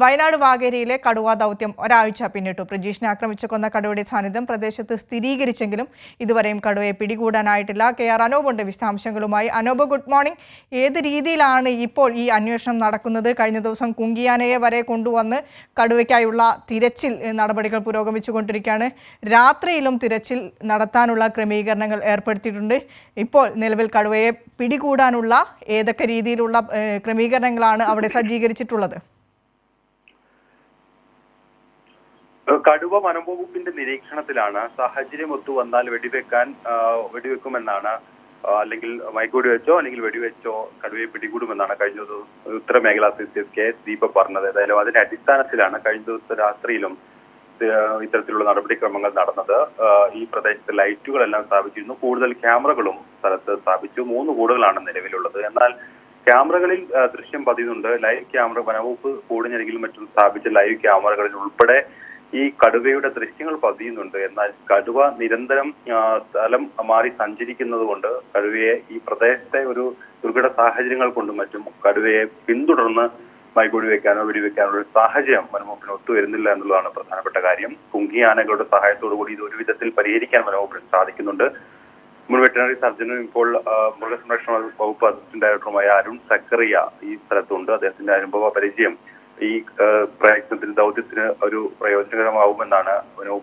വയനാട് വാഗേരിയിലെ കടുവ ദൗത്യം ഒരാഴ്ച പിന്നിട്ടു. പ്രജീഷിനെ ആക്രമിച്ചു കൊന്ന കടുവയുടെ സാന്നിധ്യം പ്രദേശത്ത് സ്ഥിരീകരിച്ചെങ്കിലും ഇതുവരെയും കടുവയെ പിടികൂടാനായിട്ടില്ല. കെ ആർ അനൂപുണ്ട് വിശദാംശങ്ങളുമായി. Anoop good morning. ഏത് രീതിയിലാണ് ഇപ്പോൾ ഈ അന്വേഷണം നടക്കുന്നത്? കഴിഞ്ഞ ദിവസം കുങ്കിയാനയെ വരെ കൊണ്ടുവന്ന് കടുവയ്ക്കായുള്ള തിരച്ചിൽ നടപടികൾ പുരോഗമിച്ചുകൊണ്ടിരിക്കുകയാണ്. രാത്രിയിലും തിരച്ചിൽ നടത്താനുള്ള ക്രമീകരണങ്ങൾ ഏർപ്പെടുത്തിയിട്ടുണ്ട്. ഇപ്പോൾ നിലവിൽ കടുവയെ പിടികൂടാനുള്ള ഏതൊക്കെ രീതിയിലുള്ള ക്രമീകരണങ്ങളാണ് അവിടെ സജ്ജീകരിച്ചിട്ടുള്ളത്? കടുവ വനംവകുപ്പിന്റെ നിരീക്ഷണത്തിലാണ് സാഹചര്യം ഒത്തു വന്നാൽ വെടിവെക്കാൻ വെടിവെക്കുമെന്നാണ് അല്ലെങ്കിൽ മയക്കുവെടി വെച്ചോ അല്ലെങ്കിൽ വെടിവെച്ചോ കടുവയെ പിടികൂടുമെന്നാണ് കഴിഞ്ഞ ദിവസം ഉത്തരമേഖലാ C C S K Deepa പറഞ്ഞത്. ഏതായാലും അതിന്റെ അടിസ്ഥാനത്തിലാണ് കഴിഞ്ഞ ദിവസം രാത്രിയിലും ഇത്തരത്തിലുള്ള നടപടിക്രമങ്ങൾ നടന്നത്. ഈ പ്രദേശത്ത് ലൈറ്റുകളെല്ലാം സ്ഥാപിച്ചിരുന്നു. കൂടുതൽ ക്യാമറകളും സ്ഥലത്ത് സ്ഥാപിച്ചു. മൂന്ന് കൂടുകളാണ് നിലവിലുള്ളത്. എന്നാൽ ക്യാമറകളിൽ ദൃശ്യം പതിയുന്നുണ്ട് ലൈവ് ക്യാമറ വനവകുപ്പ് കൂടിഞ്ഞരികിലും മറ്റും സ്ഥാപിച്ച ലൈവ് ക്യാമറകളിൽ ഉൾപ്പെടെ ഈ കടുവയുടെ ദൃശ്യങ്ങൾ പതിയുന്നുണ്ട്. എന്നാൽ കടുവ നിരന്തരം സ്ഥലം മാറി സഞ്ചരിക്കുന്നത് കൊണ്ട് കടുവയെ ഈ പ്രദേശത്തെ ഒരു ദുർഘട സാഹചര്യങ്ങൾ കൊണ്ടും മറ്റും കടുവയെ പിന്തുടർന്ന് മൈക്കൂടി വെക്കാനോ വെടിവെക്കാനോ ഒരു സാഹചര്യം വനംവകുപ്പിന് ഒത്തുവരുന്നില്ല എന്നുള്ളതാണ് പ്രധാനപ്പെട്ട കാര്യം. കുങ്കി ആനകളുടെ സഹായത്തോടു കൂടി ഇത് ഒരു വിധത്തിൽ പരിഹരിക്കാൻ വനംവകുപ്പിന് സാധിക്കുന്നുണ്ട്. മുൻ വെറ്ററിനറി സർജനും ഇപ്പോൾ മൃഗസംരക്ഷണ വകുപ്പ് അസിസ്റ്റന്റ് ഡയറക്ടറുമായ അരുൺ സക്കറിയ ഈ സ്ഥലത്തുണ്ട്. അദ്ദേഹത്തിന്റെ അനുഭവ പരിചയം ഈ പ്രയത്നത്തിൽ ദൗത്യത്തിന് ഒരു പ്രയോജനകരമാവുമെന്നാണ്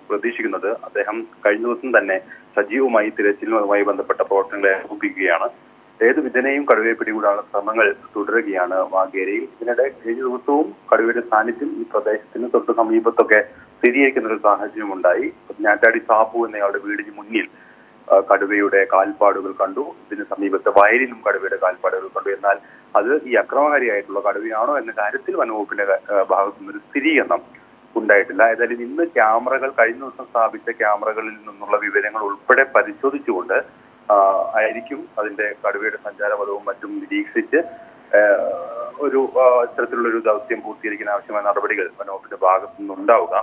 പ്രതീക്ഷിക്കുന്നത്. അദ്ദേഹം കഴിഞ്ഞ ദിവസം തന്നെ സജീവമായി തിരച്ചിലുമായി ബന്ധപ്പെട്ട പ്രവർത്തനങ്ങളെ ഏകോപിക്കുകയാണ് ഏത് വിധനെയും കടുവയെ പിടികൂടാനുള്ള ശ്രമങ്ങൾ തുടരുകയാണ് വാഗേരിയിൽ. ഇതിനിടെ കഴിഞ്ഞ ദിവസവും കടുവയുടെ സാന്നിധ്യം ഈ പ്രദേശത്തിന് തൊട്ട് സമീപത്തൊക്കെ സ്ഥിരീകരിക്കുന്ന ഒരു സാഹചര്യം ഉണ്ടായി ഞാറ്റാടി സാബു എന്നയാളുടെ വീടിന് മുന്നിൽ കടുവയുടെ കാൽപ്പാടുകൾ കണ്ടു. ഇതിന് സമീപത്തെ വയലിലും കടുവയുടെ കാൽപ്പാടുകൾ കണ്ടു. എന്നാൽ അത് ഈ അക്രമകാരിയായിട്ടുള്ള കടുവയാണോ എന്ന കാര്യത്തിൽ വനവകുപ്പിന്റെ ഭാഗത്തു നിന്നൊരു സ്ഥിരീകരണം ഉണ്ടായിട്ടില്ല. ഏതായാലും ഇന്ന് ക്യാമറകൾ കഴിഞ്ഞ ദിവസം സ്ഥാപിച്ച ക്യാമറകളിൽ നിന്നുള്ള വിവരങ്ങൾ ഉൾപ്പെടെ പരിശോധിച്ചുകൊണ്ട് ആയിരിക്കും അതിന്റെ കടുവയുടെ സഞ്ചാരപഥവും മറ്റും നിരീക്ഷിച്ച് ഒരു ഇത്തരത്തിലുള്ള ഒരു ദൗത്യം പൂർത്തീകരിക്കാൻ ആവശ്യമായ നടപടികൾ വനവകുപ്പിന്റെ ഭാഗത്തു നിന്നുണ്ടാവുക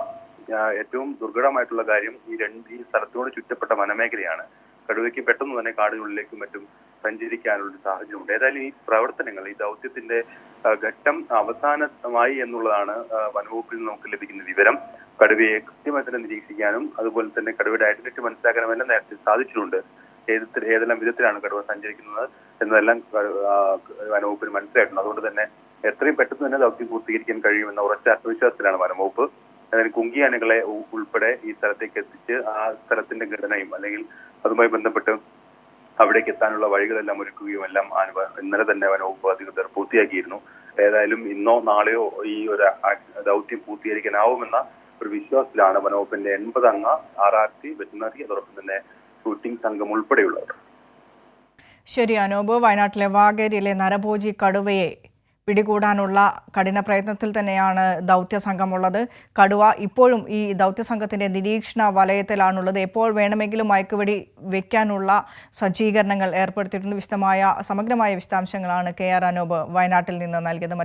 ഏറ്റവും ദുർഘടമായിട്ടുള്ള കാര്യം ഈ രണ്ട് ഈ സ്ഥലത്തോട് ചുറ്റപ്പെട്ട വനമേഖലയാണ്. കടുവയ്ക്ക് പെട്ടെന്ന് തന്നെ കാടുകളിലേക്കും മറ്റും സഞ്ചരിക്കാനുള്ള സാഹചര്യമുണ്ട്. ഏതായാലും ഈ പ്രവർത്തനങ്ങൾ ഈ ദൗത്യത്തിന്റെ ഘട്ടം അവസാനമായി എന്നുള്ളതാണ് വനവകുപ്പിൽ നിന്ന് നമുക്ക് ലഭിക്കുന്ന വിവരം. കടുവയെ കൃത്യമായി തന്നെ നിരീക്ഷിക്കാനും അതുപോലെ തന്നെ കടുവയുടെ ഐഡന്റിറ്റി മനസ്സിലാക്കാനും എല്ലാം നേരത്തെ സാധിച്ചിട്ടുണ്ട്. ഏത് ഏതെല്ലാം വിധത്തിലാണ് കടുവ സഞ്ചരിക്കുന്നത് എന്നതെല്ലാം വനവകുപ്പിന് മനസ്സിലായിട്ടുണ്ട്. അതുകൊണ്ട് തന്നെ എത്രയും പെട്ടെന്ന് തന്നെ ദൗത്യം പൂർത്തീകരിക്കാൻ കഴിയുമെന്ന ഉറച്ച ആത്മവിശ്വാസത്തിലാണ് വനംവകുപ്പ്. അതായത് കുങ്കി ആനകളെ ഉൾപ്പെടെ ഈ സ്ഥലത്തേക്ക് എത്തിച്ച് ആ സ്ഥലത്തിന്റെ ഘടനയും അല്ലെങ്കിൽ അതുമായി ബന്ധപ്പെട്ട് അവിടേക്ക് എത്താനുള്ള വഴികളെല്ലാം ഒരുക്കുകയും എല്ലാം ആനുവ ഇന്നലെ തന്നെ വനവകുപ്പ് അധികൃതർ പൂർത്തിയാക്കിയിരുന്നു. ഏതായാലും ഇന്നോ നാളെയോ ഈ ഒരു ദൗത്യം പൂർത്തീകരിക്കാനാവുമെന്ന ഒരു വിശ്വാസത്തിലാണ് വനവകുപ്പിന്റെ എൺപത് അംഗ ആർ ആർ ടി വെറ്റിനറി അതോടൊപ്പം തന്നെ ഷൂട്ടിംഗ് സംഘം ഉൾപ്പെടെയുള്ളവർ. ശരി അനൂപ്. വയനാട്ടിലെ വാഗേരിയിലെ നരഭോജി കടുവയെ പിടികൂടാനുള്ള കഠിന പ്രയത്നത്തിൽ തന്നെയാണ് ദൗത്യ സംഘമുള്ളത് കടുവ ഇപ്പോഴും ഈ ദൗത്യ സംഘത്തിന്റെ നിരീക്ഷണ വലയത്തിലാണുള്ളത്. എപ്പോൾ വേണമെങ്കിലും മയക്കുവെടി വയ്ക്കാനുള്ള സജ്ജീകരണങ്ങൾ ഏർപ്പെടുത്തിയിട്ടുണ്ട്. വിശദമായ സമഗ്രമായ വിശദാംശങ്ങളാണ് കെ ആർ അനൂപ് വയനാട്ടിൽ നിന്ന് നൽകിയത്.